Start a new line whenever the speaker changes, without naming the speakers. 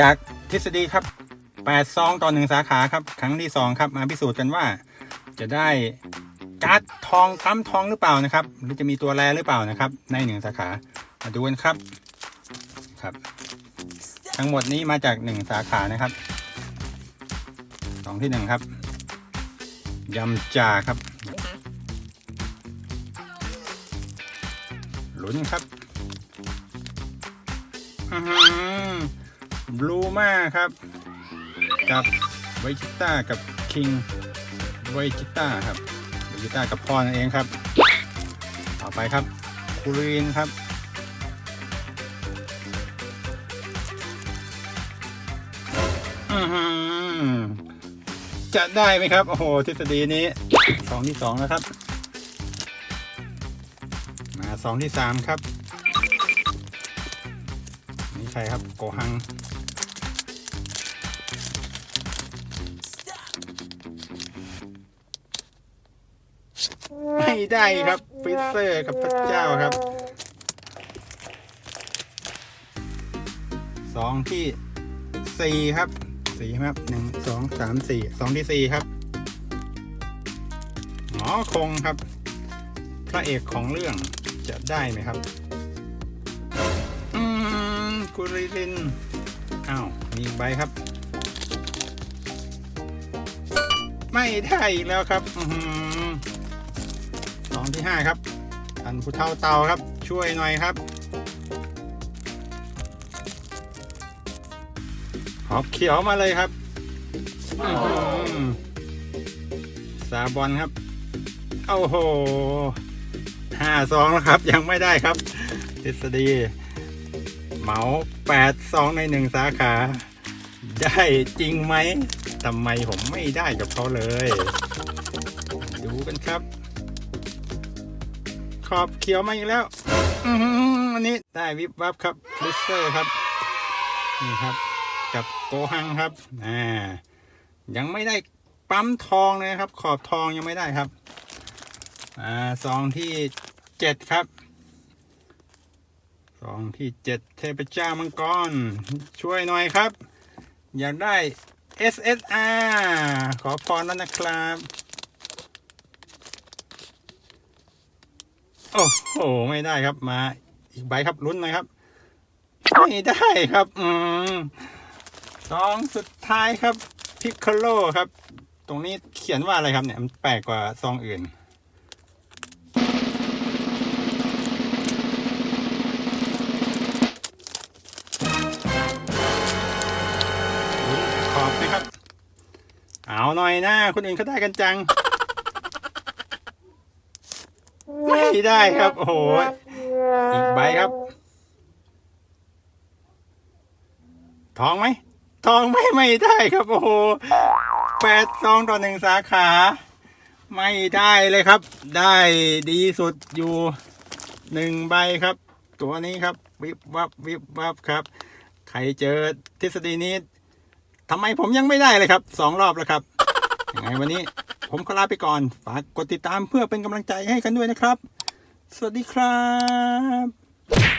จากทฤษฎีครับ8ซองต่อหนึ่งสาขาครับ ครั้งที่ 2 ครับ มาพิสูจน์กันว่า จะได้การ์ดทองปั๊มทองหรือเปล่านะครับ หรือจะมีตัวแรหรือเปล่านะครับ ในหนึ่งสาขา มาดูกันครับครับ ทั้งหมดนี้มาจากหนึ่งสาขานะครับสองที่หนึ่งครับยำจ่าครับลุ้นครับ บลูมาครับ กับไวจิต้ากับคิงไวจิต้าครับไวจิต้ากับพรนั่นเองครับ ต่อไปครับคูรีนครับจะได้ไหมครับ โอ้โหทฤษฎีนี้สองที่สองแล้วครับ มาสองที่สามครับ นี่ใครครับ โกหัง ไม่ได้ครับฟิเซอร์กับพระเจ้าครับสองที่สี่ครับสี่ครับหนึ่งสองสามสี่สองที่สี่ครับหมอคงครับ พระเอกของเรื่องจะได้ไหมครับ อืมกุริลินอ้าวมีอีกใบครับ ไม่ได้อีกแล้วครับ อื องที่ห้าครับท่านผู้เท่าเตาครับ ช่วยหน่อยครับหอบเขียวมาเลยครับสาบอลครับโอ้โหห้าสองแล้วครับ ยังไม่ได้ครับทฤษฎีเหมาแปดสองในหนึ่งสาขา ได้จริงไหมทำไมผมไม่ได้กับเขาเลย ดูกันครับ ขอบเขียวมาอีกแล้วอันนี้ได้วิบวับครับลิสเซอร์ครับ นี่ครับ กับโกหังครับอ่ายังไม่ได้ปั๊มทองเลยครับ ขอบทองยังไม่ได้ครับอ่าซองที่เจ็ดครับซองที่เจ็ดเทพเจ้ามังกร ช่วยหน่อยครับ อยากได้ SSR ขอพรแล้วนะครับ โอ้โห ไม่ได้ครับ มา อีกใบครับลุ้นหน่อยครับ ไม่ได้ครับ อืมซองสุดท้ายครับ พิคโคโลครับ ตรงนี้เขียนว่าอะไรครับเนี่ย มันแปลกกว่าซองอื่น ขอบไหมครับ เอาหน่อยนะ คนอื่นเขาได้กันจัง ไม่ได้ครับ โอ้โหอีกใบครับ ทองไหม ทองไม่ไม่ได้ครับ โอ้โหแปดซองต่อหนึ่งสาขา ไม่ได้เลยครับ ได้ดีสุดอยู่หนึ่งใบครับ ตัวนี้ครับ วิบวับวิบวับครับ ใครเจอทฤษฎีนี้ทำไมผมยังไม่ได้เลยครับสองรอบแล้วครับยังไงวันนี้ผมขอลาไปก่อน ฝากกดติดตามเพื่อเป็นกำลังใจให้กันด้วยนะครับ สวัสดีครับ